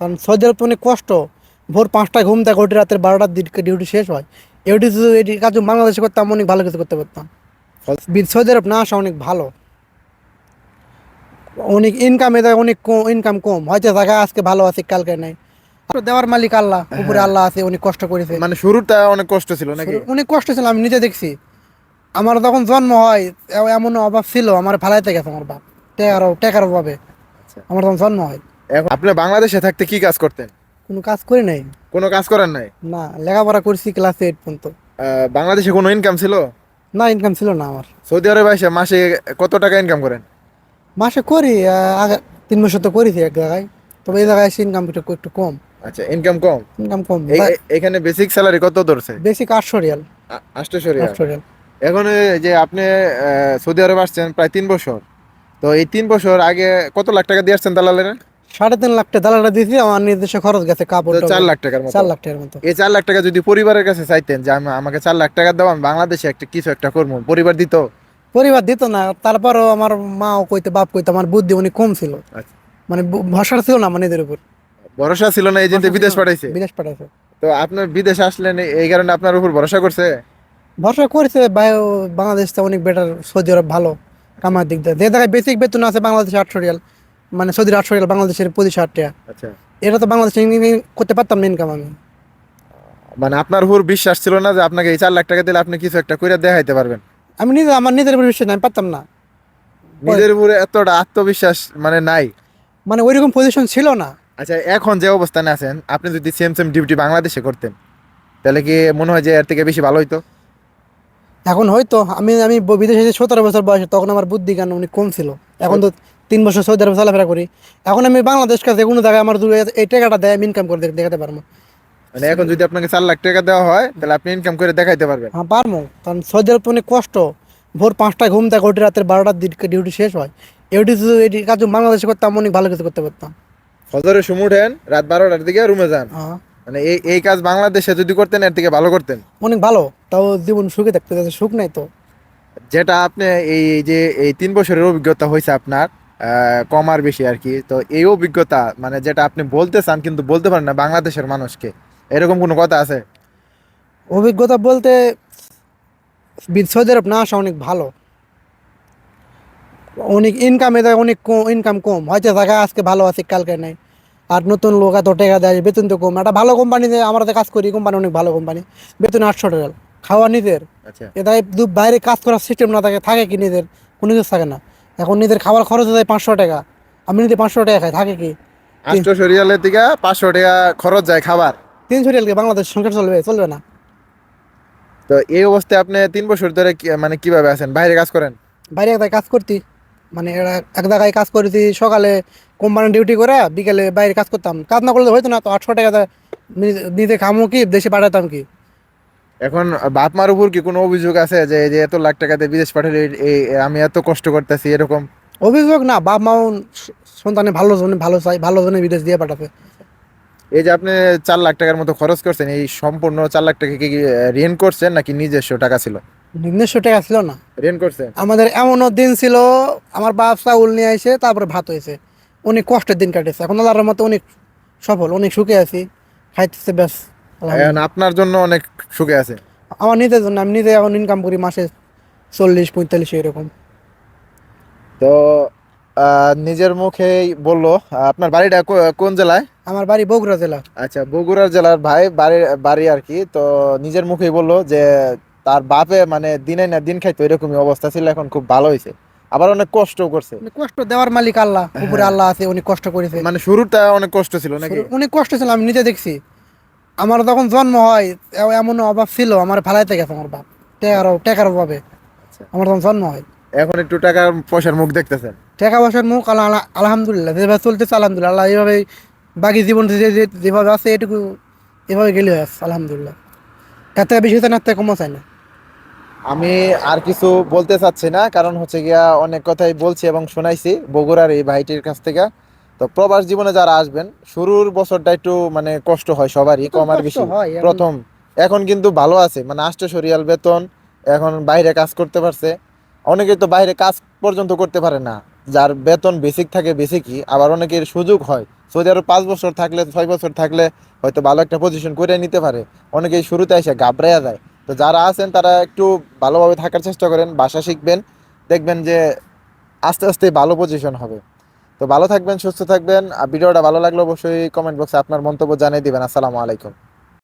কারণ সৌদি আরব অনেক কষ্ট। ভোর পাঁচটায় ঘুম থেকে ওটি রাতের বারোটার দিকে ডিউটি শেষ হয়। এটি যদি এটি কাজ বাংলাদেশে করতাম অনেক ভালো কিছু করতে পারতাম। সৌদি আরব না আসা অনেক ভালো। অনেক ইনকাম এদের অনেক ইনকাম কম। হয়তো জায়গা আজকে ভালো আছে কালকে নেই। দেওয়ার মালিক আল্লাহ উপরে আল্লাহ আছে অনেক কষ্ট করেছে। মানে শুরুটা অনেক কষ্ট ছিল নাকি? অনেক কষ্ট ছিল আমি নিজে দেখছি। আমার তখন জন্ম হয় এমন অভাব ছিল আমার ফালাইতে গেছে আমার বাপ। টেকার টেকার অভাবে। আচ্ছা। আমার তখন জন্ম হয়। এখন আপনি বাংলাদেশে থাকতে কি কাজ করতেন? কোনো কাজ করি নাই। কোনো কাজ করেন নাই? না লেখাপড়া করছি ক্লাস এইট পর্যন্ত। বাংলাদেশে কোনো ইনকাম ছিল? না ইনকাম ছিল না আমার। সৌদি আরবে এসে মাসে কত টাকা ইনকাম করেন? মাসে করি আগে তিন বছর তো করেছি এক জায়গায়। তবে এই জায়গায় এসে ইনকাম একটু কম। আচ্ছা ইনকাম কম? ইনকাম কম এখানে বেসিক স্যালারি কত ধরছে? বেসিক আটশো রিয়াল। আটশো রিয়াল? এখন যে আপনি সৌদি আরব আসছেন প্রায় তিন বছর। তো এই তিন বছর আগে কত লাখ টাকা দিয়ে আসছেন দালালের? সাড়ে তিন লাখ টাকা দালালটা দিয়েছি আমার নির্দেশে খরচ গেছে কাপড় চার লাখ টাকার মতো। চার লাখ টাকার মতো। এই চার লাখ টাকা যদি পরিবারের কাছে চাইতেন যে আমি আমাকে চার লাখ টাকা দাও আমি বাংলাদেশে একটা কিছু একটা করব। পরিবার দিত? পরিবার দিত না তারপরও আমার মাও কইতে বাপ কইতে আমার বুদ্ধি অনেক কম ছিল। আচ্ছা। মানে ভরসা ছিল না মানে এদের উপর। ভরসা ছিল না এজেন্টে বিদেশ পাঠাইছে? বিদেশ পাঠাইছে। তো আপনার বিদেশ আসলেন এই- এই কারণে আপনার উপর ভরসা করছে? ভরসা করেছে বাই- বাংলাদেশ তো অনেক বেটার সৌদি আরব ভালো কামার দিক দিয়ে। যে জায়গায় বেসিক বেতন আছে বাংলাদেশে আটশো রিয়াল। মানে সৌদির আটশো রিয়াল বাংলাদেশের পঁচিশ হাজার টাকা। আচ্ছা। এটা তো বাংলাদেশে করতে পারতাম না ইনকাম আমি। মানে আপনার উপর বিশ্বাস ছিল না যে আপনাকে এই চার লাখ টাকা দিলে আপনি কিছু একটা করে দেখাইতে পারবেন? আমি নিজে আমার নিজের উপর বিশ্বাস নাই, পারতাম না। নিজের উপরে এতটা আত্মবিশ্বাস মানে নাই? মানে ওইরকম পজিশন ছিল না। আচ্ছা এখন যে অবস্থানে আছেন আপনি যদি সেম সেম ডিউটি বাংলাদেশে করতেন তাহলে কি মনে হয় যে এর থেকে বেশি ভালো হইতো? এখন হয়তো আমি আমি বিদেশে সতেরো বছর বয়সে তখন আমার বুদ্ধি জ্ঞান অনেক কম ছিল। এখন তো তিন বছর সৌদি আরবে চলাফেরা করি এখন আমি বাংলাদেশ কাছে কোনো জায়গায় আমার দূরে এই টাকাটা দেয় আমি ইনকাম করে দেখ- দেখাতে পারব। মানে এখন যদি আপনাকে চার লাখ টাকা দেওয়া হয় তাহলে আপনি ইনকাম করে দেখাইতে পারবেন। হ্যাঁ পারব। কারণ সৌদি আরব অনেক কষ্ট। ভোর পাঁচটায় ঘুম থেকে ওটি রাতের বারোটার দিকে ডিউটি শেষ হয়। এটি এটি কাজ বাংলাদেশে করতাম অনেক ভালো কিছু করতে পারতাম। ফজরে সময় উঠেন রাত বারোটার দিকে রুমে যান। হ্যাঁ। মানে এই এই কাজ বাংলাদেশে যদি করতেন এর থেকে ভালো করতেন। অনেক ভালো। তাও জীবন সুখে থাকতে যাচ্ছে সুখ নাই তো। যেটা আপনি এই যে এই তিন বছরের অভিজ্ঞতা হয়েছে আপনার কম আর বেশি আর কি। তো এই অভিজ্ঞতা মানে যেটা আপনি বলতে চান কিন্তু বলতে পারেন না বাংলাদেশের মানুষকে। এরকম কোনো কথা আছে? অভিজ্ঞতা বলতে সৌদি আরব না আসা অনেক ভালো। অনেক ইনকাম এদের অনেক ইনকাম কম। হয়তো জায়গা আজকে ভালো আছে কালকে নেই। আর নতুন লোক এত টাকা দেয় বেতন তো কম। একটা ভালো কোম্পানিতে আমরা কাজ করি কোম্পানি অনেক ভালো কোম্পানি বেতন আটশো টাকা। খাওয়া নিজের। আচ্ছা। এটা বাইরে কাজ করার সিস্টেম না থাকে থাকে কি নিজের। কোনো কিছু থাকে না। এখন নিজের খাবার খরচ হয়ে যায় পাঁচশো টাকা। আমি নিজে পাঁচশো টাকা খাই থাকে কি? আটশো রিয়ালের দিকে পাঁচশো টাকা খরচ যায় খাবার। তিনশো রিয়ালকে বাংলাদেশ সংসার চলবে? চলবে না। তো এই অবস্থায় আপনি তিন বছর ধরে মানে কীভাবে আছেন? বাইরে কাজ করেন? বাইরে এক কাজ করতি। মানে এক জায়গায় কাজ করেছি সকালে কোম্পানি ডিউটি করে বিকেলে বাইরে কাজ করতাম। কাজ না করলে হয়তো না তো আটশো টাকা নিজে খামো কি দেশে পাঠাতাম কি? এখন বাপ মার উপর কি কোনো অভিযোগ আছে যে এই যে এত লাখ টাকা দিয়ে বিদেশ পাঠালে এই- আমি এত কষ্ট করতেছি এরকম? অভিযোগ না বাপ স- সন্তানে ভালো জনে ভালো চাই ভালো জনে বিদেশ দিয়ে পাঠাবে। এই যে আপনি চার লাখ টাকার মতো খরচ করছেন এই সম্পূর্ণ চার লাখ টাকা কি ঋণ করছেন নাকি নিজস্ব টাকা ছিল? নিজস্ব টাকা ছিল না। ঋণ করছেন? আমাদের এমনও দিন ছিল আমার বাপ চাউল নিয়ে আসে তারপরে ভাত হয়েছে। অনেক কষ্টের দিন কাটেছে। এখন আল্লাহর মতো অনেক সফল অনেক সুখে আছি খাইতেছে ব্যাস। এখন আপনার জন্য অনেক সুখে আছে? আমার নিজের জন্য আমি নিজে এখন ইনকাম করি মাসে চল্লিশ পঁয়তাল্লিশ এরকম। তো নিজের মুখেই বলল আপনার বাড়িটা কোন জেলায়? আমার বাড়ি বগুড়া জেলা। আচ্ছা বগুড়ার জেলার ভাই বাড়ি বাড়ি আর কি। তো নিজের মুখেই বলল যে তার বাপে মানে দিনে না দিন খাইতো এরকমই অবস্থা ছিল এখন খুব ভালো হয়েছে আবার অনেক কষ্ট করছে। কষ্ট দেওয়ার মালিক আল্লাহ উপরে আল্লাহ আছে অনেক কষ্ট করেছে। মানে শুরুটা অনেক কষ্ট ছিল নাকি? অনেক কষ্ট ছিল আমি নিজে দেখছি। আমার তখন জন্ম হয় এমন অভাব ছিল আমার ফালাইতে গেছে আমার বাপ। টেকার টেকার অভাবে আমার তখন জন্ম হয়। এখন একটু টাকা পয়সার মুখ দেখতেছেন? টাকা পয়সার মুখ আলহামদুলিল্লাহ যেভাবে চলতেছে আলহামদুলিল্লাহ। আল্লাহ এইভাবে বাকি জীবন যেভাবে আছে এটুকু এভাবে গেলে আছে আলহামদুলিল্লাহ। এত বেশি হচ্ছে না এত কমও চাই না। আমি আর কিছু বলতে চাচ্ছি না কারণ হচ্ছে গিয়া অনেক কথাই বলছি এবং শোনাইছি বগুড়ার এই ভাইটির কাছ থেকে। তো প্রবাস জীবনে যারা আসবেন শুরুর বছরটা একটু মানে কষ্ট হয় সবারই কম আর বেশি। প্রথম এখন কিন্তু ভালো আছে মানে আষ্টশরিয়াল বেতন এখন বাইরে কাজ করতে পারছে। অনেকে তো বাইরে কাজ পর্যন্ত করতে পারে না যার বেতন বেসিক থাকে বেসিকই আবার অনেকের সুযোগ হয়। সৌদি আরব পাঁচ বছর থাকলে ছয় বছর থাকলে হয়তো ভালো একটা পজিশন করে নিতে পারে। অনেকেই শুরুতে এসে ঘাবড়াইয়া যায়। তো যারা আছেন তারা একটু ভালোভাবে থাকার চেষ্টা করেন ভাষা শিখবেন দেখবেন যে আস্তে আস্তে ভালো পজিশন হবে। তো ভালো থাকবেন, সুস্থ থাকবেন। ভিডিওটা ভালো লাগলে অবশ্যই কমেন্ট বক্সে আপনার মন্তব্য জানিয়ে দিবেন। আসসালামু আলাইকুম।